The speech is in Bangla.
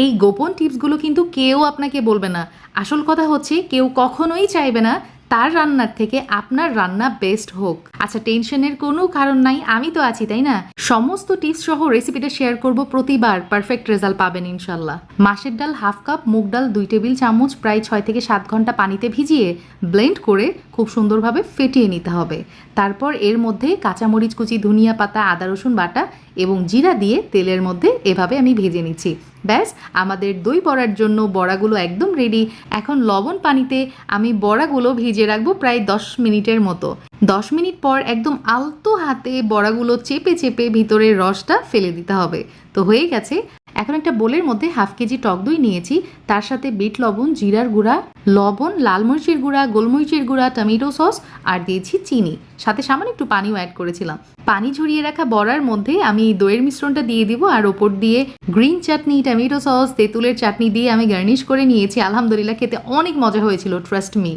এই গোপন টিপসগুলো কিন্তু কেউ আপনাকে বলবে না। আসল কথা হচ্ছে, কেউ কখনোই চাইবে না তার রান্নার থেকে আপনার রান্না বেস্ট হোক। আচ্ছা টেনশনের কোনো কারণ নাই, আমি তো আছি, তাই না? সমস্ত টিপস সহ রেসিপিটা শেয়ার করব প্রতিবার পারফেক্ট রেজাল্ট পাবেন ইনশাল্লাহ। মাসের ডাল হাফ কাপ মুগ ডাল দুই টেবিল চামচ, প্রায় ছয় থেকে সাত ঘণ্টা পানিতে ভিজিয়ে ব্লেন্ড করে খুব সুন্দরভাবে ফেটিয়ে নিতে হবে। তারপর এর মধ্যে কাঁচামরিচ কুচি, ধনিয়া পাতা, আদা রসুন বাটা এবং জিরা দিয়ে তেলের মধ্যে এভাবে আমি ভেজে নিচ্ছি। ব্যাস, আমাদের দই বড়ার জন্য বড়াগুলো একদম রেডি এখন লবণ পানিতে আমি বড়াগুলো ভিজে রাখব প্রায় দশ মিনিটের মতো। দশ মিনিট পর একদম আলতো হাতে বড়াগুলো চেপে চেপে ভিতরের রসটা ফেলে দিতে হবে। তো হয়ে গেছে। এখন একটা বোলের মধ্যে হাফ কেজি টক দই নিয়েছি। তার সাথে বিট লবণ, জিরার গুঁড়া, লবণ, লাল মরিচের গুঁড়া, গোলমরিচের গুঁড়া, টমেটো সস আর দিয়েছি চিনি। সাথে সামান্য একটু পানিও অ্যাড করেছিলাম। পানি ঝরিয়ে রাখা বড়ার মধ্যে আমি এই দইয়ের মিশ্রণটা দিয়ে দিব আর ওপর দিয়ে গ্রিন চাটনি টমেটো সস তেঁতুলের চাটনি দিয়ে আমি গার্নিশ করে নিয়েছি। আলহামদুলিল্লাহ, খেতে অনেক মজা হয়েছিল ট্রাস্ট মি